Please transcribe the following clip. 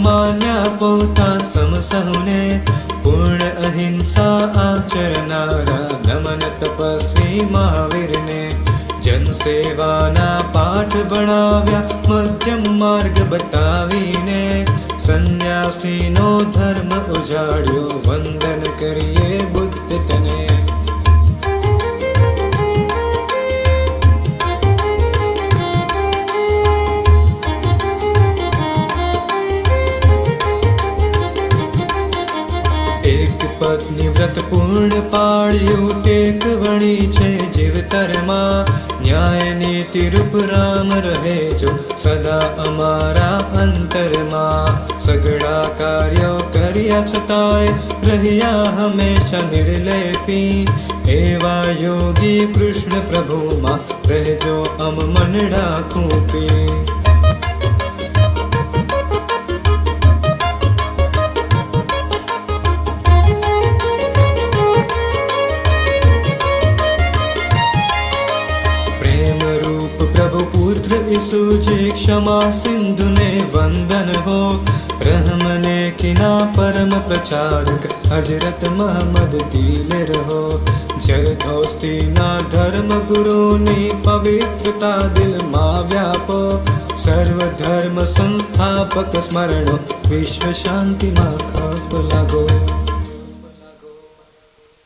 માન્યા પોતા સમ પૂર્ણ અહિંસા આચરનારા નમન તપસ્વી મહાવીરને. જન પાઠ ભણાવ્યા, મધ્યમ માર્ગ બતાવીને. સંન્યાસીનો ધર્મ ઉજાડ્યો, વંદન કરીએ. પત્ની વ્રત પૂર્ણ પાળ્યું ટેક વણી છે જીવતરમાં ન્યાય, નીતિ, રૂપ રામ રહેજો સદા અમારા અંતરમાં. સગડા કાર્યો કર્યા છતાંય રહ્યા હંમેશા નિર્લેપી. એવા યોગી કૃષ્ણ પ્રભુમાં રહેજો અમ મનડા રાખું विश्व सूचे क्षमा सिन्धुने वन्दन हो। रहमने किना परम प्रचारक हजरत महम्मद तिलर जलदौस्ति न धर्मगुरू पवित्रता दिल मा व्यापो। सर्वधर्म संस्थापक स्मरण विश्व शान्ति मा कुला